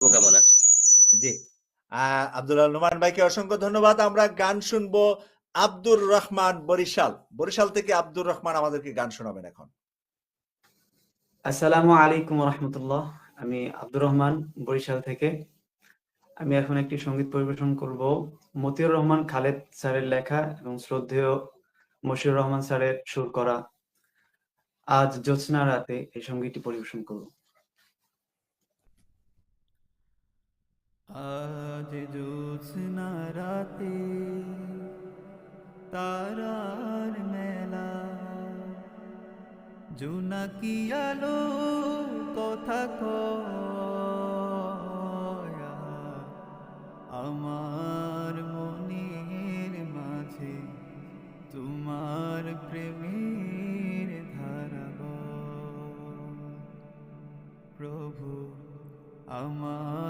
শুভকামনা। জি। নোমান ভাইকে অসংখ্য ধন্যবাদ। আমরা গান শুনব আব্দুর রহমান বরিশাল। বরিশাল থেকে আব্দুর রহমান আমাদেরকে গান শোনাবেন এখন। আসসালামু আলাইকুম রহমতুল্লাহ আমি আব্দুর রহমান বরিশাল থেকে। আমি এখন একটি সংগীত পরিবেশন করব মতিউর রহমান খালেদ স্যারের লেখা এবং শ্রদ্ধেয় মশিউর রহমান স্যারের সুর করা। আজ জ্যোৎস্না রাতে এই সঙ্গীতটি পরিবেশন করব। আজ জ্যোৎস্না রাতে তারার মেলা। জোনাকি আলো কথা আমার মনের মাঝে তোমার প্রেমের ধারা প্রভু, আমার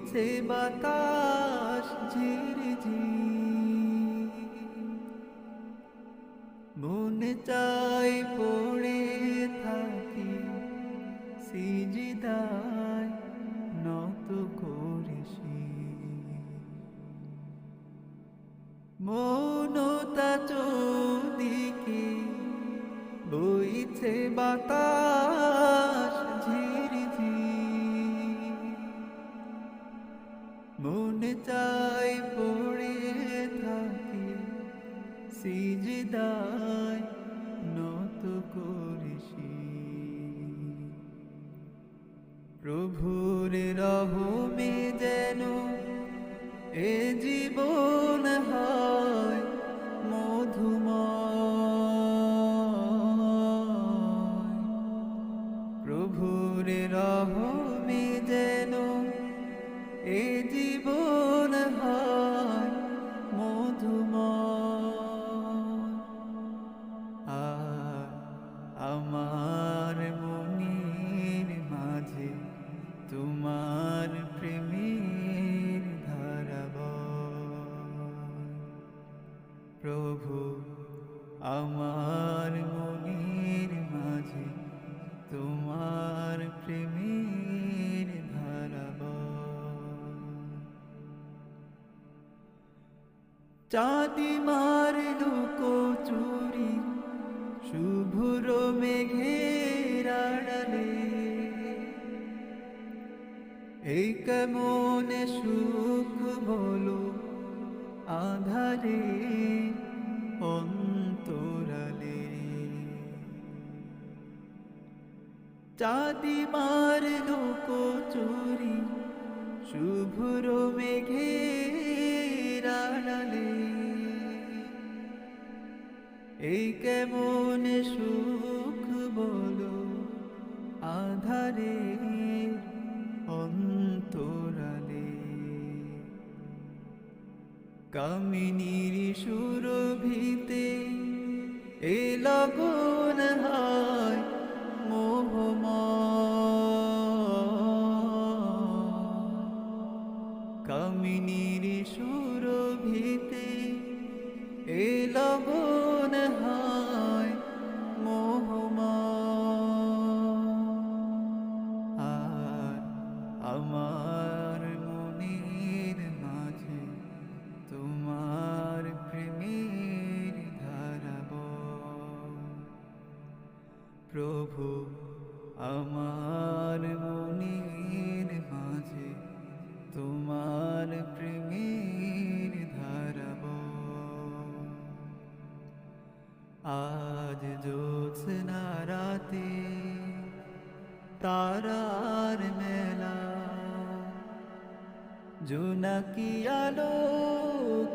বইছে বাতাস ঝিরঝি মনে চাই পড়ে থাকি সিজিদায় নত করেছি। মনতা চৌদিকে বইছে বাতাস থাকি সিজদায় নত করেছি প্রভুর রহমে যেন এ জীবন হয় মধুময়। প্রভুর রহমে যেন এ জীবন আমার মনের মাঝে তোমার ধারাব প্রভু আমার মাঝে তোমার চাঁদি মার লুকো চুরি শুভ্র মেঘের আড়ালে। এই কেমন সুখ বলো আধারে, অন্তরালে। চাঁদি মার লুকো চুরি শুভ্র মেঘের এই কেমন সুখ বলো আধারে অন্তরালে। কামিনীর সুরভিতে এ লগন হয় মোহময়। কামিনীর সুরভিতে এ লগন হয় আর আমার মনের মাঝে তোমার প্রেমের ধারাব প্রভু, আমার মনের মাঝে তোমার প্রেমের আজ জ্যোৎস্না রাতে তারার মেলা। জোনাকি আলো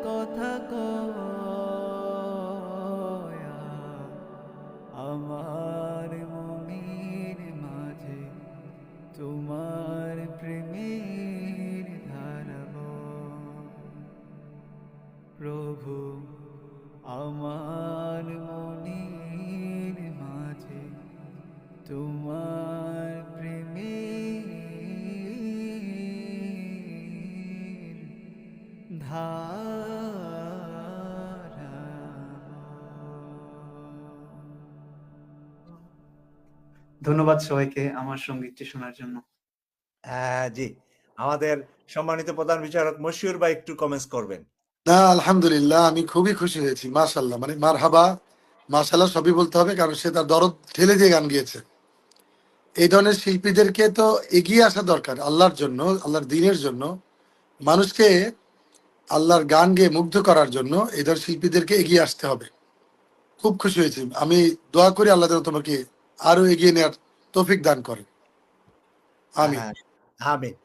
কথা কয়, আমার মনের মাঝে তোমার প্রেমের ধারাব প্রভু, আমার ধন্যবাদ সবাইকে আমার সঙ্গীতটি শোনার জন্য। হ্যাঁ জি। আমাদের সম্মানিত প্রধান বিচারক মশিউর ভাই একটু কমেন্টস করবেন। না আলহামদুলিল্লাহ আমি খুবই খুশি হয়েছি মাশাল্লাহ মানে মার হাবা মাশাল্লাহ সবই বলতে হবে কারণ সে তার দরদ ঠেলে দিয়ে গান গিয়েছে। এই ধরনের শিল্পীদেরকে তো এগিয়ে আসা দরকার আল্লাহর জন্য আল্লাহর দিনের জন্য। মানুষকে আল্লাহর গান গিয়ে মুগ্ধ করার জন্য এই ধর শিল্পীদেরকে এগিয়ে আসতে হবে। খুব খুশি হয়েছি। আমি দোয়া করি আল্লাহ যেন তোমাকে আরও এগিয়ে নেওয়ার তৌফিক দান করে আমি হ্যাঁ, আমিন।